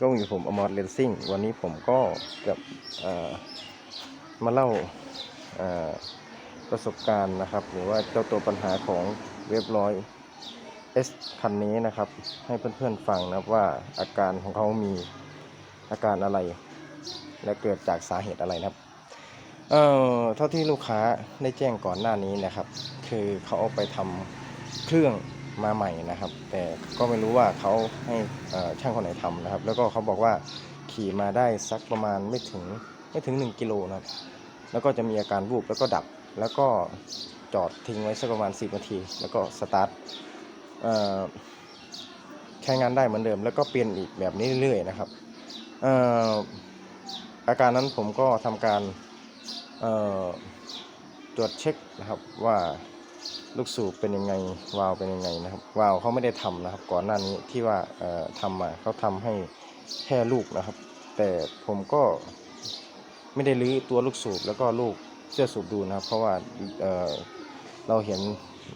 ก็อยู่ผมอมอร์เลนซิ่งวันนี้ผมก็จะเอ่อมาเล่าประสบการณ์นะครับ หรือว่าเจ้าตัวปัญหาของเว็บร้อย S คันนี้นะครับ ให้เพื่อนๆฟังนะว่าอาการของเขามีอาการอะไร และเกิดจากสาเหตุอะไรนะครับเอ่อเท่าที่ลูกค้าได้แจ้งก่อนหน้านี้นะครับ คือเขาเอาไปทำเครื่อง มาใหม่นะครับ แต่ก็ไม่รู้ว่าเขาให้ช่างคนไหนทำนะครับ แล้วก็เขาบอกว่าขี่มาได้สักประมาณไม่ถึงไม่ถึง 1 กิโลนะครับ แล้วก็จะมีอาการวูบแล้วก็ดับ แล้วก็จอดทิ้งไว้สักประมาณ 10 นาที แล้วก็สตาร์ทใช้งานได้เหมือนเดิม แล้วก็เปลี่ยนอีกแบบนี้เรื่อยๆนะครับออาการนั้นผมก็ทำการตรวจเช็คนะครับว่า ลูกสูบเป็นยังไงวาล์วเป็นยังไงนะครับวาล์วเขาไม่ได้ทำนะครับ ก่อนหน้านี้ที่ว่าเอ่อทำมาเขาทำให้แค่ลูกนะครับ แต่ผมก็ไม่ได้รื้อตัวลูกสูบแล้วก็ลูกเสื้อสูบดูนะครับ เพราะว่าเอ่อเราเห็น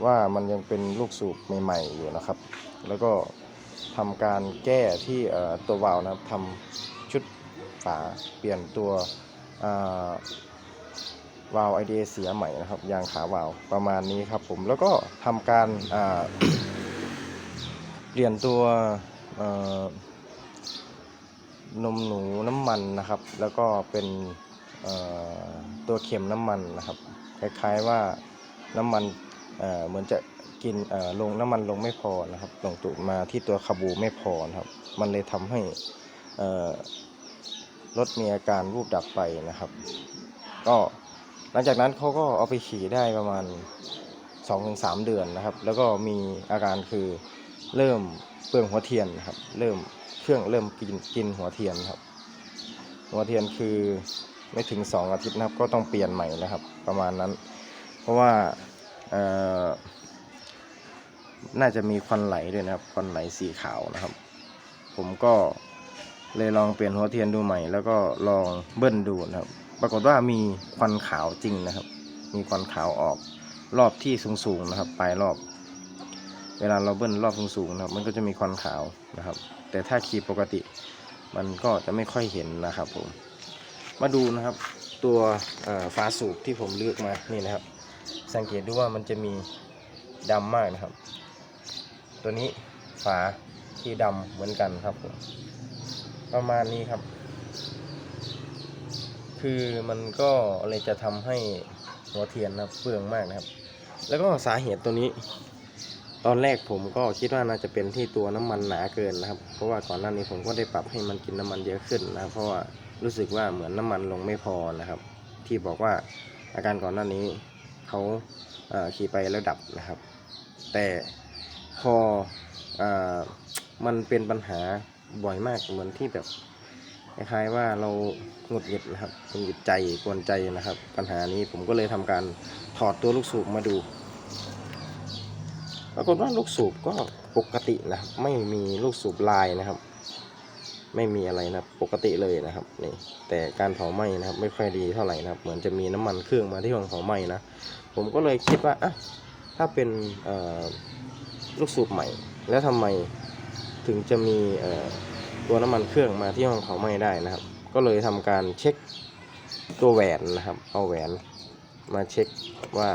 ว่ามันยังเป็นลูกสูบใหม่ ๆอยู่นะครับ แล้วก็ทำการแก้ที่เอ่อตัววาล์วนะครับทำชุดฝาเปลี่ยนตัวอ่า วาล์ว IDA เสียใหม่นะครับ ยางขาวาล์วประมาณนี้ครับผมแล้วก็ทำการเปลี่ยนตัวนมหนูน้ำมันนะครับ แล้วก็เป็นตัวเข็มน้ำมันนะครับ คล้ายๆว่าน้ำมันเเหมือนจะกินลงน้ำมันลงไม่พอนะครับลงตุมาที่ตัวคาบูไม่พอนะครับ มันเลยทำให้รถมีอาการวูบดับไปนะครับ ก็ หลังจากนั้นเขาก็เอาไปขี่ได้ประมาณ 2-3 เดือนนะครับ แล้วก็มีอาการคือเริ่มเปลืองหัวเทียนครับ เริ่มเครื่องเริ่มกินกินหัวเทียนครับ หัวเทียนคือไม่ถึง 2 อาทิตย์นะครับ ก็ต้องเปลี่ยนใหม่นะครับ ประมาณนั้น เพราะว่าน่าจะมีควันไหลด้วยนะครับควันไหลสีขาวนะครับ ผมก็เลยลองเปลี่ยนหัวเทียนดูใหม่ แล้วก็ลองเบิ้ลดูนะครับ ปรากฏว่ามีควันขาวจริงนะครับ มีควันขาวออกรอบที่สูงๆนะครับ ปลายรอบ เวลาเราเบิ้ลรอบสูงๆนะครับ มันก็จะมีควันขาวนะครับ แต่ถ้าขี่ปกติ มันก็จะไม่ค่อยเห็นนะครับผม มาดูนะครับ ตัวฝาสูบที่ผมเลือกมา นี่นะครับ สังเกตดูว่ามันจะมีดำมากนะครับ ตัวนี้ฝาที่ดำเหมือนกันครับผมประมาณนี้ครับ คือมันก็เลยจะทำให้หัวเทียนนะครับเปลืองมากนะครับ แล้วก็สาเหตุตัวนี้ ตอนแรกผมก็คิดว่าน่าจะเป็นที่ตัวน้ำมันหนาเกินนะครับ เพราะว่าก่อนหน้านี้ผมก็ได้ปรับให้มันกินน้ำมันเยอะขึ้นนะเพราะว่ารู้สึกว่าเหมือนน้ำมันลงไม่พอนะครับ ที่บอกว่าอาการก่อนหน้านี้เขาขี่ไปแล้วดับนะครับ แต่พออมันเป็นปัญหาบ่อยมากเหมือนที่แบบ คล้ายๆว่าเราหงุดหงิดนะครับหงุดหงิดใจกวนใจนะครับ ปัญหานี้ผมก็เลยทำการถอดตัวลูกสูบมาดูปรากฏว่าลูกสูบก็ปกตินะครับ ไม่มีลูกสูบลายนะครับ ไม่มีอะไรนะปกติเลยนะครับนี่แต่การเผาไหม้นะครับ ไม่ค่อยดีเท่าไหร่นะครับ เหมือนจะมีน้ำมันเครื่องมาที่ห้องเผาไหม้นะผมก็เลยคิดว่าอะถ้าเป็นลูกสูบใหม่ แล้วทำไมถึงจะมี ตัวน้ำมันเครื่องมาที่ห้องเผาไหม้ได้นะครับ ก็เลยทำการเช็คตัวแหวนนะครับ เอาแหวนมาเช็คว่า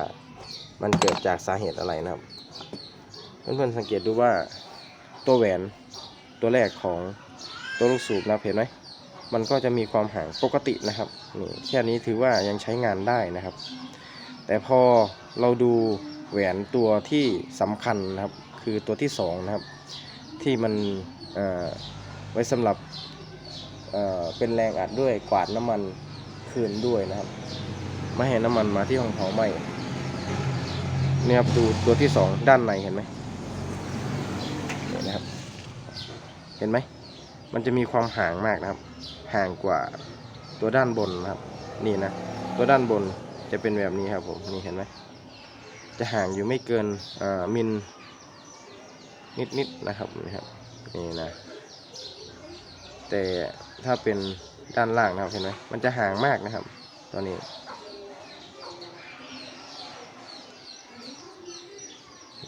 มันเกิดจากสาเหตุอะไรนะครับ เพื่อนๆสังเกตดูว่าตัวแหวนตัวแรกของตัวลูกสูบนะเห็นไหมมันก็จะมีความห่างปกตินะครับนี่แค่นี้ถือว่ายังใช้งานได้นะครับ แต่พอเราดูแหวนตัวที่สำคัญนะครับ คือตัวที่สองนะครับ ที่มันอ ไว้สำหรับเเป็นแรงอัดด้วยกวาดน้ำมันคืนด้วยนะครับไม่ให้น้ำมันมาที่ห้องเผาไหม้เนี่ยครับดูตัวที่สองด้านในเห็นไหมเนี่ยนะครับ เห็นไหมมันจะมีความห่างมากนะครับ ห่างกว่าตัวด้านบนนะครับ นี่นะ ตัวด้านบนจะเป็นแบบนี้ครับผมนี่เห็นไหมจะห่างอยู่ไม่เกินมิลนิดๆนะครับนี่ครับนี่นะ แต่ถ้าเป็นด้านล่างนะครับเห็นไหมมันจะห่างมากนะครับตอนนี้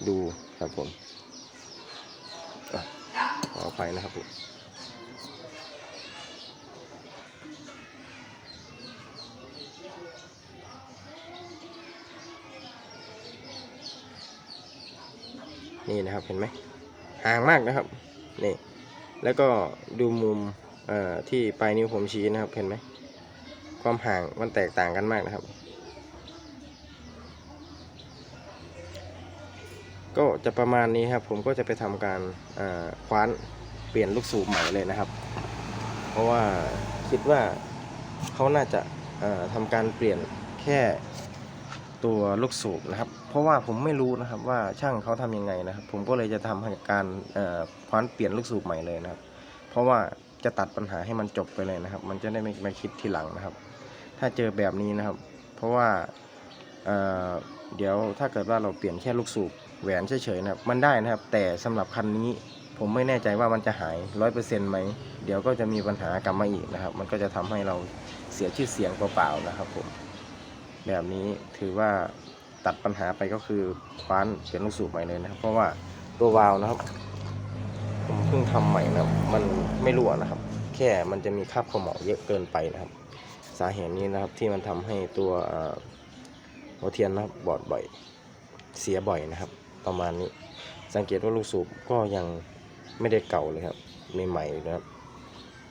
ดูครับผมขอไปนะครับผมนี่นะครับเห็นไหมห่างมากนะครับนี่ แล้วก็ดูมุมที่ปลายนิ้วผมชี้นะครับ เห็นไหม ความห่างมันแตกต่างกันมากนะครับ ก็จะประมาณนี้ครับ ผมก็จะไปทำการคว้านเปลี่ยนลูกสูบใหม่เลยนะครับ เพราะว่าคิดว่าเขาน่าจะทำการเปลี่ยนแค่ตัวลูกสูบนะครับ เพราะว่าผมไม่รู้นะครับว่าช่างเขาทำยังไงนะครับ ผมก็เลยจะทำการคว้านเปลี่ยนลูกสูบใหม่เลยนะครับ เพราะว่าจะตัดปัญหาให้มันจบไปเลยนะครับ มันจะได้ไม่มาคิดทีหลังนะครับ ถ้าเจอแบบนี้นะครับ เพราะว่าเเดี๋ยวถ้าเกิดว่าเราเปลี่ยนแค่ลูกสูบแหวนเฉยๆนะครับ มันได้นะครับ แต่สำหรับคันนี้ผมไม่แน่ใจว่ามันจะหายร้อยเปอร์เซ็นต์ไหม เดี๋ยวก็จะมีปัญหากลับมาอีกนะครับ มันก็จะทำให้เราเสียชื่อเสียงเปล่าๆนะครับ ผม แบบนี้ถือว่า ตัดปัญหาไปก็คือคว้านเปลี่ยนลูกสูบใหม่เลยนะครับ เพราะว่าตัววาล์วนะครับผมเพิ่งทำใหม่นะมันไม่รั่วนะครับ แค่มันจะมีคราบขม่าเยอะเกินไปนะครับ สาเหตุนี้นะครับที่มันทำให้ตัวหัวเทียนนะครับบอดบ่อยเสียบ่อยนะครับ ประมาณนี้สังเกตว่าลูกสูบก็ยังไม่ได้เก่าเลยครับใหม่ๆนะครับ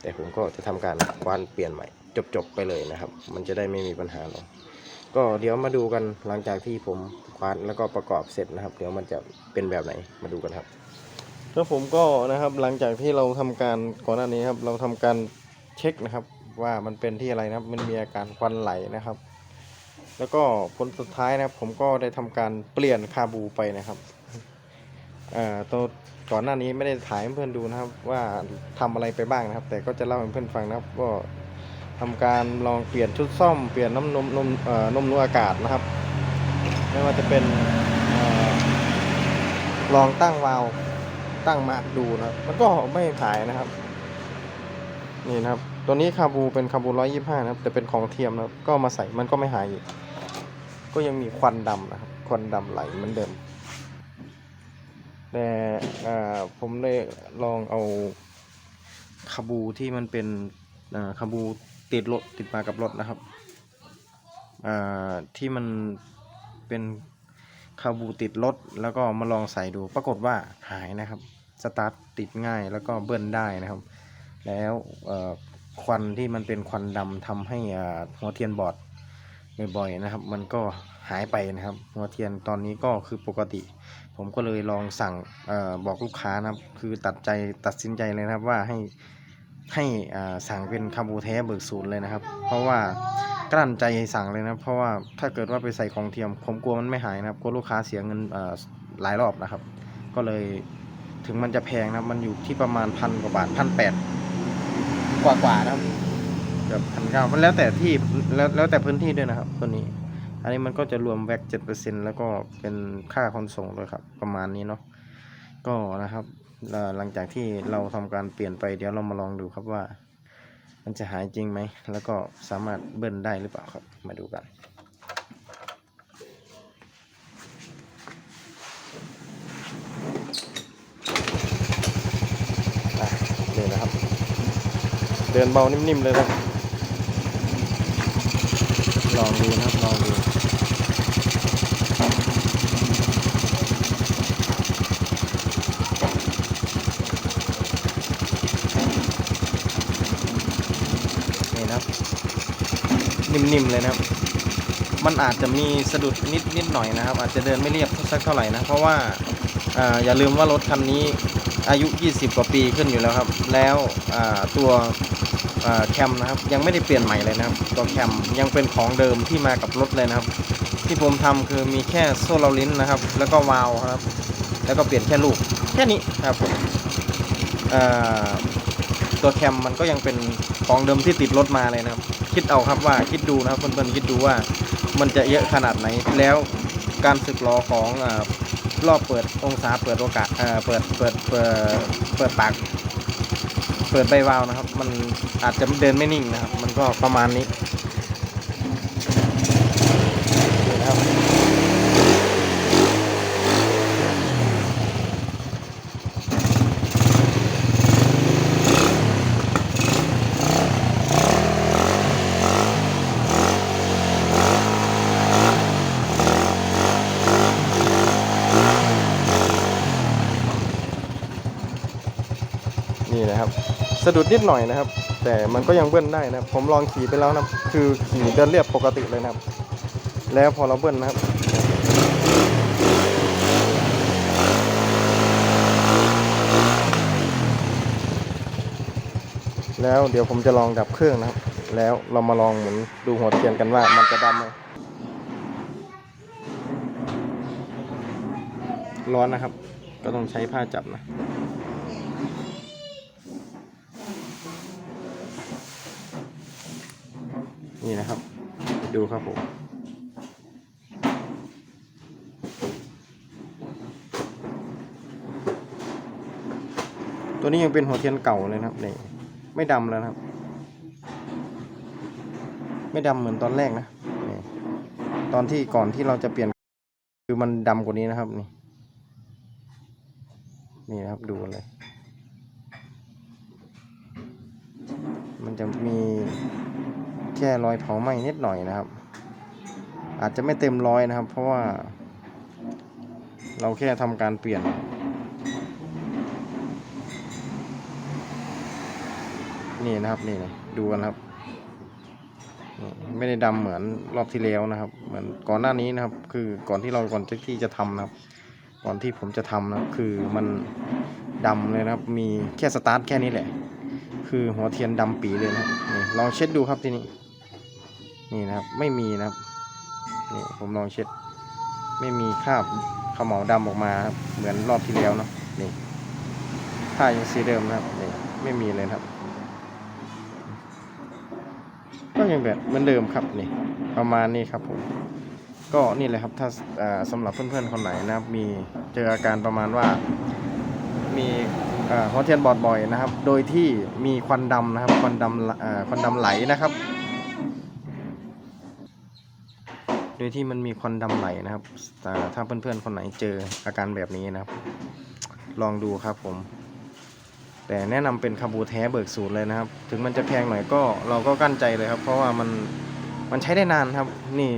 แต่ผมก็จะทำการคว้านเปลี่ยนใหม่ จบๆไปเลยนะครับ มันจะได้ไม่มีปัญหาหรอก ก็เดี๋ยวมาดูกันหลังจากที่ผมคว้านแล้วก็ประกอบเสร็จนะครับ เดี๋ยวมันจะเป็นแบบไหนมาดูกันครับแล้วผมก็นะครับหลังจากที่เราทำการก่อนหน้านี้ครับ เราทำการเช็คนะครับ ว่ามันเป็นที่อะไรนะครับ มันมีอาการควันไหลนะครับ แล้วก็ผลสุดท้ายนะครับ ผมก็ได้ทำการเปลี่ยนคาบูไปนะครับเอ่อตัวก่อนหน้านี้ไม่ได้ถ่ายให้เพื่อนดูนะครับ ว่าทำอะไรไปบ้างนะครับ แต่ก็จะเล่าให้เพื่อนฟังนะครับก็ ทำการลองเปลี่ยนชุดซ่อมเปลี่ยนน้ำนมนมเอ่อนมนัวอากาศนะครับ ไม่ว่าจะเป็นออลองตั้งวาล์วตั้งมาดูนะครับ มันก็ไม่หายนะครับ นี่นะครับ ตัวนี้คาบูเป็นคาบูร้อยยี่ห้านะครับ แต่เป็นของเทียมนะครับ ก็มาใส่มันก็ไม่หายอีก ก็ยังมีควันดำนะครับ ควันดำไหลเหมือนเดิม แต่ผมได้ลองเอาคาบูที่มันเป็นคาบู ติดรถติดมากับรถนะครับที่มันเป็นคาบูติดรถแล้วก็มาลองใส่ดูปรากฏว่าหายนะครับสตาร์ทติดง่ายแล้วก็เบิ้ลได้นะครับ แล้วควันที่มันเป็นควันดำทำให้หัวเทียนบอดบ่อยๆนะครับ มันก็หายไปนะครับ หัวเทียนตอนนี้ก็คือปกติ ผมก็เลยลองสั่งออบอกลูกค้านะครับ คือตัดใจตัดสินใจเลยนะครับว่าให้ ให้สั่งเป็นคาบูแท้เบิกศูนย์เลยนะครับ เพราะว่ากลั้นใจสั่งเลยนะเพราะว่าถ้าเกิดว่าไปใส่ของเทียมผมกลัวมันไม่หายนะครับกลัวลูกค้าเสียเงินหลายรอบนะครับ ก็เลยถึงมันจะแพงนะมันอยู่ที่ประมาณพันกว่าบาทพันแปดกว่ากว่านะครับเกือบพันเก้ามันแล้วแต่ที่แล้วแล้วแต่พื้นที่ด้วยนะครับตัวนี้ อันนี้มันก็จะรวมแวกเจ็ดเปอร์เซ็นแล้วก็เป็นค่าขนส่งด้วยครับ ประมาณนี้เนาะก็นะครับ หลังจากที่เราทำการเปลี่ยนไปเดี๋ยวเรามาลองดูครับว่า มันจะหายจริงไหม แล้วก็สามารถเบิ้ลได้หรือเปล่าครับ มาดูกันอะนี่นะครับ เดินเบานิ่มๆเลยนะลองดูนะครับลองดู นี่นะครับ นิ่มๆเลยนะครับ มันอาจจะมีสะดุดนิดนิดหน่อยนะครับ อาจจะเดินไม่เรียบสักเท่าไหร่นะ เพราะว่าออย่าลืมว่ารถคันนี้อายุ 20 กว่าปีขึ้นอยู่แล้วครับ แล้วตัวแคมนะครับยังไม่ได้เปลี่ยนใหม่เลยนะครับ ตัวแคมยังเป็นของเดิมที่มากับรถเลยนะครับ ที่ผมทำคือมีแค่โซ่เราลิ้นนะครับ แล้วก็วาล์วครับ แล้วก็เปลี่ยนแค่ลูกแค่นี้ครับตัวแคมมันก็ยังเป็นของเดิมที่ติดรถมาเลยนะครับ คิดเอาครับว่าคิดดูนะครับเพื่อนๆคิดดูว่ามันจะเยอะขนาดไหน แล้วการสึกหรอของอรอบเปิดองศาเปิดโอกาสเอ่อเปิดเปิดเปิดเปิดปากเปิดใบวาวนะครับ มันอาจจะเดินไม่นิ่งนะครับ มันก็ประมาณนี้ นี่นะครับ สะดุดนิดหน่อยนะครับ แต่มันก็ยังเบิ้ลได้นะครับ ผมลองขี่ไปแล้วนะครับคือขี่เดินเรียบปกติเลยนะครับ แล้วพอเราเบิ้ลนะครับแล้วเดี๋ยวผมจะลองดับเครื่องนะครับ แล้วเรามาลองหมุนดูหัวเทียนกันว่ามันจะดำไหมร้อนนะครับ ก็ต้องใช้ผ้าจับนะ นี่นะครับ ดูครับผมตัวนี้ยังเป็นหัวเทียนเก่าเลยนะครับนี่ไม่ดำแล้วนะครับ ไม่ดำเหมือนตอนแรกนะนี่ตอนที่ก่อนที่เราจะเปลี่ยน คือมันดำกว่านี้นะครับนี่นี่นะครับดูเลย มันจะมี แค่รอยเผาไหม้นิดหน่อยนะครับ อาจจะไม่เต็มร้อยนะครับ เพราะว่า เราแค่ทำการเปลี่ยน นี่นะครับนี่นะดูกันครับ ไม่ได้ดำเหมือนรอบที่แล้วนะครับ เหมือนก่อนหน้านี้นะครับ คือก่อนที่เราก่อนที่จะทำนะครับ ก่อนที่ผมจะทำนะครับ คือมันดำเลยนะครับ มีแค่สตาร์ทแค่นี้แหละ คือหัวเทียนดำปีเลยนะครับลองเช็ดดูครับที่นี่ นี่นะครับไม่มีนะครับนี่ผมลองเช็ด ไม่มีคราบขมเหลาดำออกมาครับเหมือนรอบที่แล้วเนาะนี่ผ้ายังสีเดิมนะครับนี่ไม่มีเลยครับ ก็ยังแบบเหมือนเดิมครับนี่ประมาณนี้ครับผมก็นี่แหละครับถ้าอ่าสำหรับเพื่อนๆคนไหนนะครับ มีเจออาการประมาณว่า มีฮอเทียนบอดบ่อยนะครับ โดยที่มีควันดำนะครับควันดำควันดำไหลนะครับ โดยที่มันมีควันดำไหลนะครับแต่ถ้าเพื่อนๆคนไหนเจออาการแบบนี้นะครับ ลองดูครับผม แต่แนะนำเป็นคาบูแท้เบิกสูตรเลยนะครับ ถึงมันจะแพงหน่อยก็เราก็กั้นใจเลยครับ เพราะว่ามันมันใช้ได้นานครับ นี่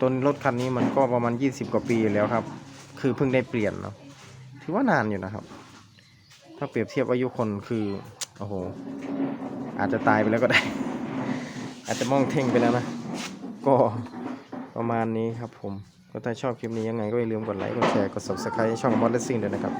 ต้นรถคันนี้มันก็ประมาณ 20 กว่าปีแล้วครับ คือเพิ่งได้เปลี่ยนเนาะถือว่านานอยู่นะครับ ถ้าเปรียบเทียบอายุคนคือโอ้โหอาจจะตายไปแล้วก็ได้ อาจจะมองเท่งไปแล้วนะ ก็ ประมาณนี้ครับผม ก็ถ้าชอบคลิปนี้ยังไงก็อย่าลืมกดไลค์ กดแชร์ กด subscribe ช่อง m o d e l i n g ด้วยนะครับ